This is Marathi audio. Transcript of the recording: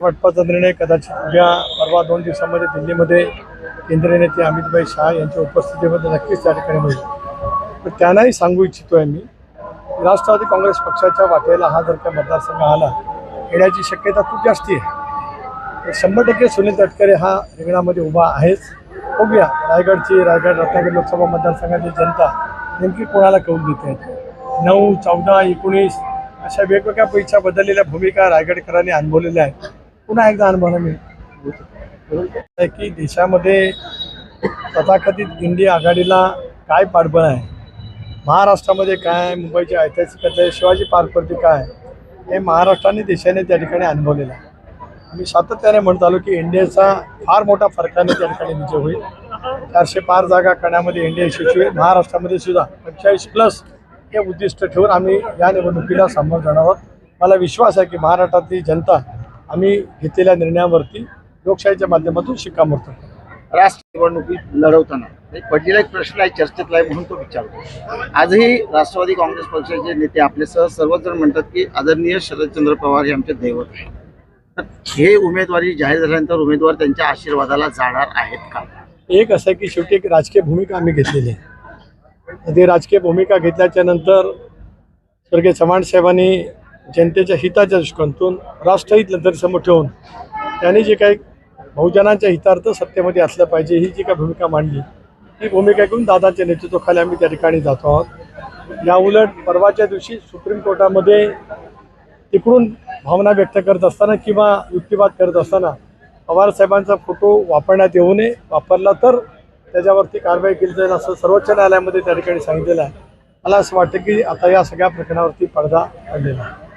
वाटपाचा निर्णय कदाचित उद्या परवा दोन दिवसामध्ये दिल्लीमध्ये केंद्रीय नेते अमितभाई शहा यांच्या उपस्थितीमध्ये नक्कीच त्या ठिकाणी होईल. तर त्यांनाही सांगू इच्छितो आहे मी राष्ट्रवादी काँग्रेस पक्षाच्या वाटेला हा जर का मतदारसंघ आला येण्याची शक्यता खूप जास्ती आहे. तर शंभर टक्के सुनील तटकरे हा रिंगणामध्ये उभा आहेच. बघूया रायगडची रायगड रत्नागिरी लोकसभा मतदारसंघाची जनता नेमकी कोणाला कौल देते? नऊ चौदा एकोणीस अशा वेगवेगळ्या पैशा बदललेल्या भूमिका रायगडकरांनी अनुभवलेल्या आहेत. पुन्हा एकदा अनुभव मी की देशामध्ये तथाकथित इंडिया आघाडीला काय पाठबळ आहे? महाराष्ट्रामध्ये काय मुंबईची ऐतिहासिक आहे शिवाजी पार्कवरती काय आहे? हे महाराष्ट्राने देशाने त्या ठिकाणी अनुभवलेलं आहे. मी सातत्याने म्हणत आलो की इंडियाचा फार मोठा फरकाने त्या ठिकाणी विजय होईल. चारशे पार जागा करण्यामध्ये इंडिया यशस्वी आहे महाराष्ट्रामध्ये सुद्धा पंचेचाळीस प्लस हे उद्दिष्ट ठेवून आम्ही या निवडणुकीला सामोरं जाणार आहोत. मला विश्वास आहे की महाराष्ट्रातली जनता आम्ही घेतलेल्या निर्णयावरती लोकशाहीच्या माध्यमातून शिक्कामोर्तब. राष्ट्र निवडणुकीत लढवताना एक पडलेला एक प्रश्न आहे चर्चेतला आहे म्हणून तो विचारतो आजही राष्ट्रवादी काँग्रेस पक्षाचे नेते आपल्यासह सर्वच जण म्हणतात की आदरणीय शरदचंद्र पवार हे आमचे दैवत आहे तर हे उमेदवारी जाहीर झाल्यानंतर उमेदवार त्यांच्या आशीर्वादाला जाणार आहेत का? एक असं आहे की शेवटी एक राजकीय भूमिका आम्ही घेतलेली आहे. ती राजकीय भूमिका घेतल्याच्या नंतर स्वर्गीय चव्हाण साहेबांनी जनतेच्या हिताच्या दृष्टिकोनातून राष्ट्रहित नजरेसमोर ठेवून त्यांनी जे काही बहुजनांच्या हितार्थ सत्तेमध्ये असलं पाहिजे ही जी काही भूमिका मांडली ही भूमिका घेऊन दादाच्या नेतृत्वाखाली आम्ही त्या ठिकाणी जातो आहोत. या उलट परवाच्या दिवशी सुप्रीम कोर्टामध्ये तिकडून भावना व्यक्त करत असताना किंवा युक्तिवाद करत असताना पवार साहेबांचा फोटो वापरण्यात येऊ नये वापरला तर त्याच्यावरती कारवाई केली जाईल असं सर्वोच्च न्यायालयामध्ये त्या ठिकाणी सांगितलेलं आहे. मला असं वाटतं की आता या सगळ्या प्रकरणावरती पडदा पडलेला आहे.